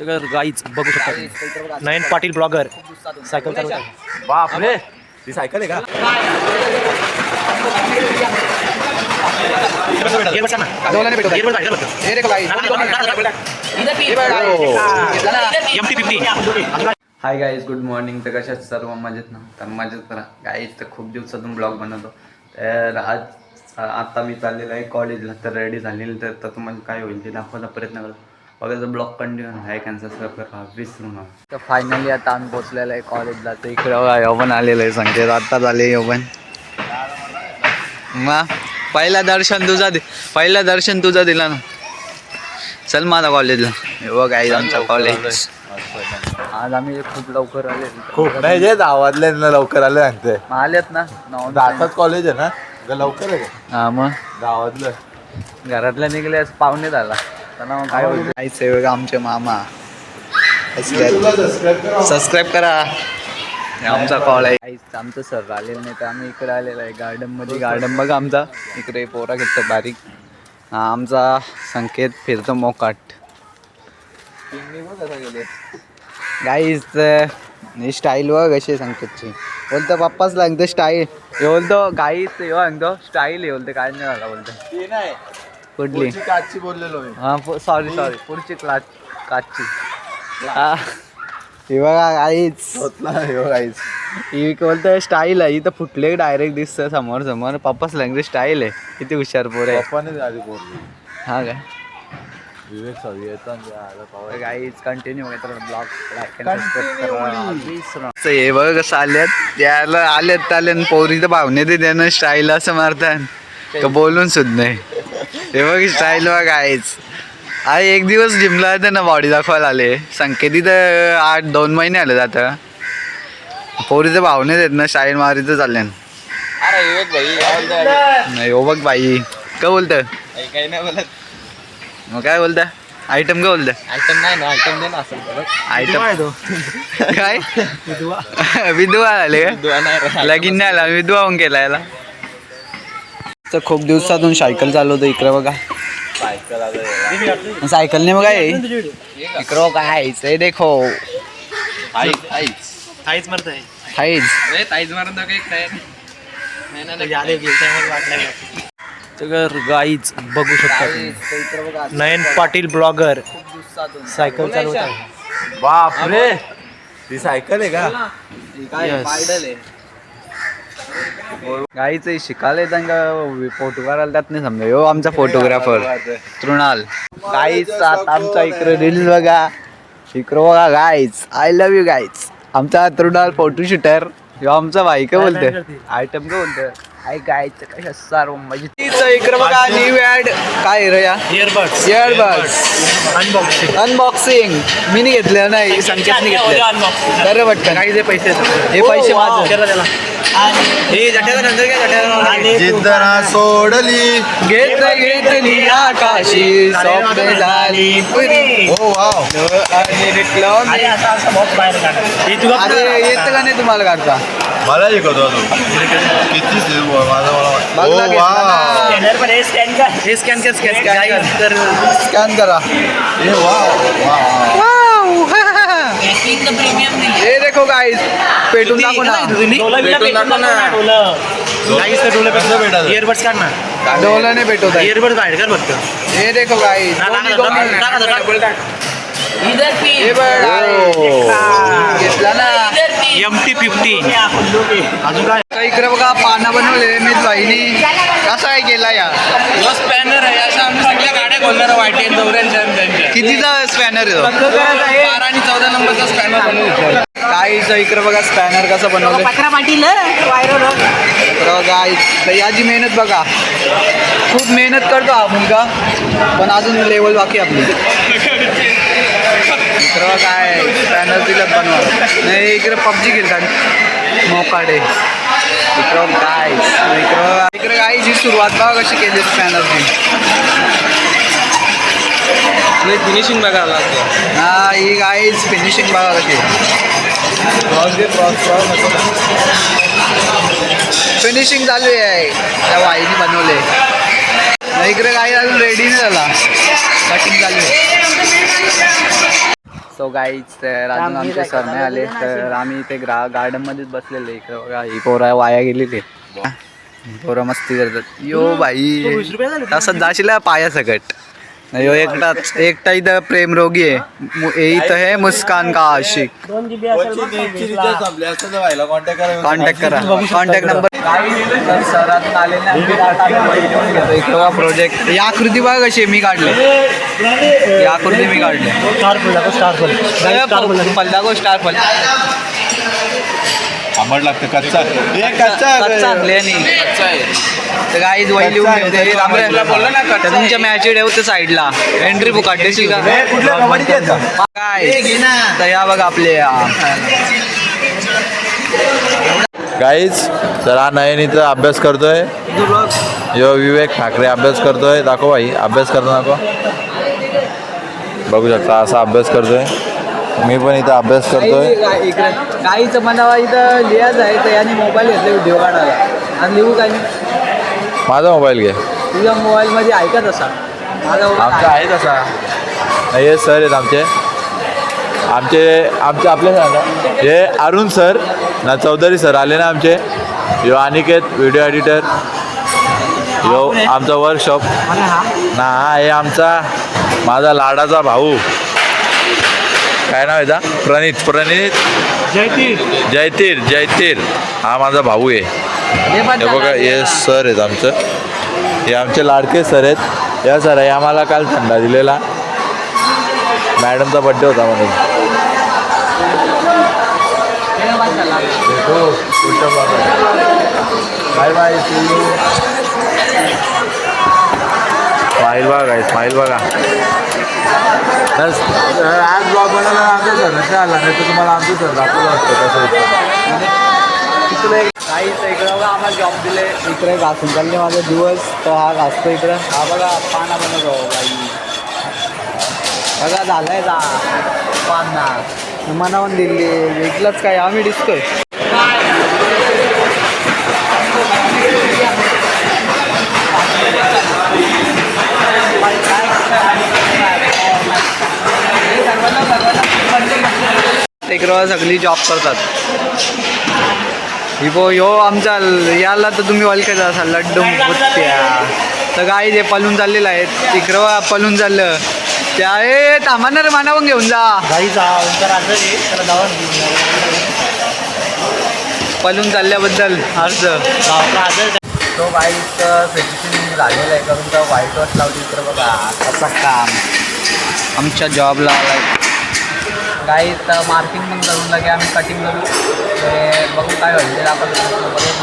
तर गाईच बघू शकता. नयन पाटील ब्लॉगर सायकल चालवत आहे. बापरे ती सायकल आहे का Earbuds आण ना. Earbuds आहे, earbuds. MT50. Hi guys good morning तर कशात सर्व मजेत ना तर मजेत राहा गाईज तर खूप दिवसातून ब्लॉग बनवतो तर आज आता मी चाललेलो आहे कॉलेजला तर रेडी झालेलं तर तर तुम्हाला काय होईल ते दाखवायचा प्रयत्न करतो बघायचं ब्लॉग कंटिन्यू आहे कॅन्सल करा विसरू नका तर फायनली आता आम्ही पोचलेलो आहे कॉलेजला तर इकडे यवन आलेलं आहे संकेत. आत्ताच आले यवन. मग पहिला दर्शन तुझा दे पहिला दर्शन तुझा दिला ना. चल माझा कॉलेजला हे बघ आहे आमचा कॉलेज आज आम्ही खूप लवकर आले. खूप नाही जे गावातले ना लवकर आले सांगते आलेत ना? नऊ दातात कॉलेज आहे ना? लवकर आहे. का हा मग? गावातलं. घरातल्या निघले आज पाहुणे झाला. त्यांना मग काय बघा आमचे मामा. सबस्क्राईब करा. हे आमचा कॉल आहे. काहीच आमचं सर आलेलं नाही तर आम्ही इकडे आलेलो आहे. गार्डनमध्ये गार्डन बघा आमचा. इकडे पोरा घेतो बारीक. हा आमचा संकेत फिरतो मोकाट. गाईज ही स्टाईल बघ कशी आहे संकेतची. बोलतो पप्पाच लागतं स्टाईल हे बोलतो गाईच हे सांगतो स्टाईल हे बोलते काय नाही झाला बोलतो. कुठली काची बोललेलो मी. हा सॉरी सॉरी पुढची क्लास काचची. हा. हे बघा काहीच होतला हो गाईच ही बोलतं स्टाईल आहे? इथं फुटले डायरेक्ट दिसतं समोर समोर. पप्पाच लँग्वेज स्टाईल आहे. किती हुशार पोर आहे पप्पाने आधी बोलली. हा काय विवेक सवी येतो आणि ते आलं पावा. गाईज कंटिन्यू ब्लॉग हे बघ कसं आल्यात त्याला आल्यात आल्यान पोरी तर भावने ते त्यानं स्टाईल असं मारतात. का बोलून सुद्धा नाही. हे बघ स्टाईल बघ आहेच आई एक दिवस जिमला ना बॉडी दाखवायला आले. संकेती तर आठ दोन महिने आले जातं. पोरी तर भावने देत ना स्टाईल मारीचं चालल्यान नाही हो बघ बाई काय बोलतं काही नाही बोलत. मग काय बोलतं आयटम काय बोलतं आयटम नाही ना आयटम दे ना असेल आयटम काय? विधवा. आले का लगीन नाही आला विधवा होऊन केला याला. तर खूप दिवसातून सायकल चालवतो इकडे बघा. सायकल सायकलने बघा हे. इकडं काय हे देखो. मरत आहे. तर गाईच बघू शकता तुम्ही. नयन पाटील ब्लॉगर सायकल चालवत आहे बापरे. ती सायकल आहे का? गाईच शिकायला येतात का फोटो काढायला त्यात नाही समजा. हो आमचा फोटोग्राफर तृणाल. गाईच आता आमचा इकडे रील्स बघा. इकडं बघा गाईच. आय लव्ह यू गाईच. आमचा तृणाल फोटो शूटर ह्यो आमचा भाई काय बोलते आयटम काय बोलते आय गायचं कशा सर्व म्हणजे इकडे बघा न्यू ॲड काय रे या? इयरबड्स इयरबड्स अनबॉक्सिंग अनबॉक्सिंग मी नाही घेतलं नाही संकेतने घेतलं. बरं वाटतं काही जे पैसे. हे पैसे वाव. माझे. त्याला. हे जिद्दना सोडली घेत घेतली आकाशी स्वप्न झाली पुरी. हो वाव. आणि अरे येतं का नाही तुम्हाला काढता? मला शिकवतो अजून. किती माझं मला स्कॅन कर. हे स्कॅन कर स्कॅन Scan तर स्कॅन करा. हे वाव हे देखो गाईज पेटून टाकू ना. इयरबड्स काढ ना. डोलाने पेटवत आहे. इयरबड्स बाहेर कर फक्त. हे देखो गाईज दोन्ही दोन्ही. हे बघ guys. घेतला ना. एम टी फिफ्टी अजून काय? इकडे बघा पानं बनवले मी भाईनी. कसा काय केला या? स्पॅनर आहे अशा आम्ही सगळ्या खोलणार वाटे कितीचा स्पॅनर येतो बारा आणि चौदा नंबरचा स्पॅनर बनवू काहीच इकडे बघा स्पॅनर कसं बनवलं तर बघा तर याची मेहनत बघा. खूप मेहनत करतो हा मुलगा पण अजून लेवल बाकी आहे आपली. इकडं बघा काय स्पॅनर दिलं बनवा. नाही इकडे पबजी खेळतात. मोकाडे. इकडं काय इकडं बघा. इकडे गायची सुरुवात बघा कशी केली स्पॅनरची फिनिशिंग बघायला हा ही गाईज फिनिशिंग बघा कशी फिनिशिंग चालू आहे. त्या वाईने बनवले. नाही इकडे काही अजून रेडी नाही झाला. कटिंग चालू आहे. सो गाईच तर अजून आमचे सर नाही आले. तर आम्ही इथे ग्रा गार्डन मध्येच बसलेले इकडे बघा ही पोरं वाया गेलेली पोरं मस्ती करतात. यो बाई. तसं जाशील पाया सकट नाही यो एकटाच एकटा इथं प्रेमरोगी आहे मु- हे इथं हे मुस्कान का आशिक। कॉन्टॅक्ट करा। कॉन्टॅक्ट नंबर प्रोजेक्ट ही आकृती बघा कशी आहे, मी काढले. ही आकृती मी काढले. पल्ला गो स्टार फल आंबट लागतं कच्चा. हे कच्चा बोललं ना, तुमच्या मॅच ठेवते साईडला एंट्री बुक का? काय तर या बघा आपले गाईज तर हा नयनीचा अभ्यास करतोय. यो विवेक ठाकरे अभ्यास करतोय. दाखव भाई अभ्यास करतो दाखव. बघू शकता असा अभ्यास करतोय. मी पण इथं अभ्यास करतोय. काहीच मनावा इथं लिहायचं आहे तर याने मोबाईल घेतले व्हिडिओ काढायला. आणि लिहू काही माझा मोबाईल घे. तुझ्या मोबाईलमध्ये ऐकत असा. माझा आमचा आहे. तसा. नाही, हे सर आहेत आमचे. आमचे आमचे आपले सर ना. हे अरुण सर ना चौधरी सर आले ना आमचे. यो अनिकेत व्हिडिओ एडिटर यो आमचा वर्कशॉप ना हा आमचा माझा लाडाचा भाऊ. काय नाव आहे याचा? प्रणित प्रणित. जयतीर. जयतीर हा माझा भाऊ आहे. हे बघा हे सर आहेत आमचं. हे आमचे लाडके सर आहेत. या सर आहे आम्हाला काल थंडा दिलेला. मॅडमचा बड्डे होता म्हणून. बाय बाय स्माईल बघा स्माईल बघा आज ब्लॉग बनवला आमचा सर नसे आला नाही तर तुम्हाला आमचं सर दाखवलं असतं तसं होतं काहीच इकडं बघा आम्हाला जॉब दिले. इकडे घासून चालले माझा दिवस तो हा घासतो इकडं. हा बघा पाना बनवतो काही बघा झालंय जा पाना. मनावून दिली. इथलंच काय आम्ही दिसतोय. इकडं सगळी जॉब करतात. इपो यो आमचा याला तर तुम्ही ओळखत असाल लड्डू बुत्त्या तर गाई जे पलून चाललेलं आहे तिकडं पलून चाललं. त्या ए थांबणार मानावून घेऊन जा. पलून चालल्याबद्दल अर्ज. तो वाईट फिनिशिंग झालेलं आहे करून तर वाईट वॉश लावली तर बघा असं काम. आमच्या जॉबला तर मार्किंग पण करून लगे आम्ही कटिंग करू. ते बघू काय होईल.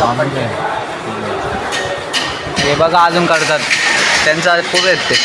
आपण हे बघा अजून करतात. त्यांचा पुढे आहेत ते.